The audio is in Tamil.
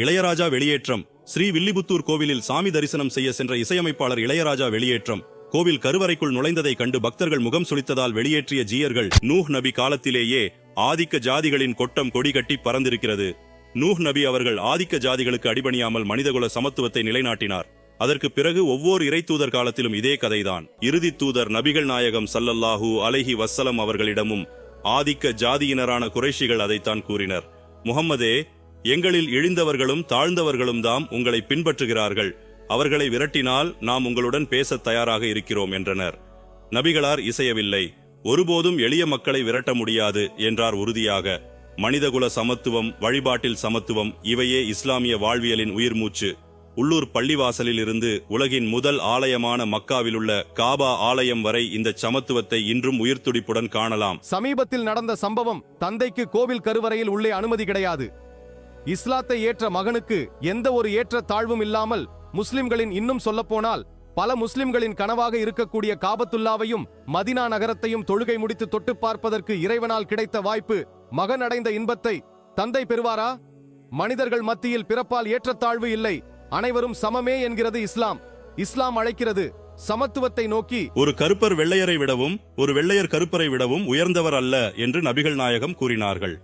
இளையராஜா வெளியேற்றம். ஸ்ரீ வில்லிபுத்தூர் கோவிலில் சாமி தரிசனம் செய்ய சென்ற இசையமைப்பாளர் இளையராஜா வெளியேற்றம். கோவில் கருவறைக்குள் நுழைந்ததை கண்டு பக்தர்கள் முகம் சுளித்ததால் வெளியேற்றிய ஜீயர்கள் நூஹ் நபி காலத்திலேயே ஆதிக்க ஜாதிகளின் கொட்டம் கொடி கட்டி பறந்திருக்கிறது. நூஹ் நபி அவர்கள் ஆதிக்க ஜாதிகளுக்கு அடிபணியாமல் மனிதகுல சமத்துவத்தை நிலைநாட்டினார். அதற்கு பிறகு ஒவ்வொரு இறை தூதர் காலத்திலும் இதே கதைதான். இறுதி தூதர் நபிகள் நாயகம் சல்லல்லாஹூ அலஹி வஸ்ஸலம் அவர்களிடமும் ஆதிக்க ஜாதியினரான குறைஷிகள் அதைத்தான் கூறினர். முகம்மதே எங்களில் இழிந்தவர்களும் தாழ்ந்தவர்களும் தாம் உங்களை பின்பற்றுகிறார்கள். அவர்களை விரட்டினால் நாம் உங்களுடன் பேசத் தயாராக இருக்கிறோம் என்றனர். நபிகளார் இசையவில்லை. ஒருபோதும் எளிய மக்களை விரட்ட முடியாது என்றார் உறுதியாக. மனிதகுல சமத்துவம் வழிபாட்டில் சமத்துவம் இவையே இஸ்லாமிய வாழ்வியலின் உயிர் மூச்சு உள்ளூர் பள்ளிவாசலில் இருந்து உலகின் முதல் ஆலயமான மக்காவிலுள்ள காபா ஆலயம் வரை இந்த சமத்துவத்தை இன்றும் உயிர்த்துடிப்புடன் காணலாம். சமீபத்தில் நடந்த சம்பவம் தந்தைக்கு கோவில் கருவறையில் உள்ளே அனுமதி கிடையாது. இஸ்லாத்தை ஏற்ற மகனுக்கு எந்த ஒரு ஏற்ற தாழ்வும் இல்லாமல் முஸ்லிம்களின் இன்னும் சொல்லப்போனால் பல முஸ்லிம்களின் கனவாக இருக்கக்கூடிய காபத்துல்லாவையும் மதினா நகரத்தையும் தொழுகை முடித்து தொட்டு பார்ப்பதற்கு இறைவனால் கிடைத்த வாய்ப்பு மகன் அடைந்த இன்பத்தை தந்தை பெறுவாரா? மனிதர்கள் மத்தியில் பிறப்பால் ஏற்றத்தாழ்வு இல்லை அனைவரும் சமமே என்கிறது இஸ்லாம். இஸ்லாம் அழைக்கிறது சமத்துவத்தை நோக்கி. ஒரு கருப்பர் வெள்ளையரை விடவும் ஒரு வெள்ளையர் கருப்பரை விடவும் உயர்ந்தவர் அல்ல என்று நபிகள் நாயகம் கூறினார்கள்.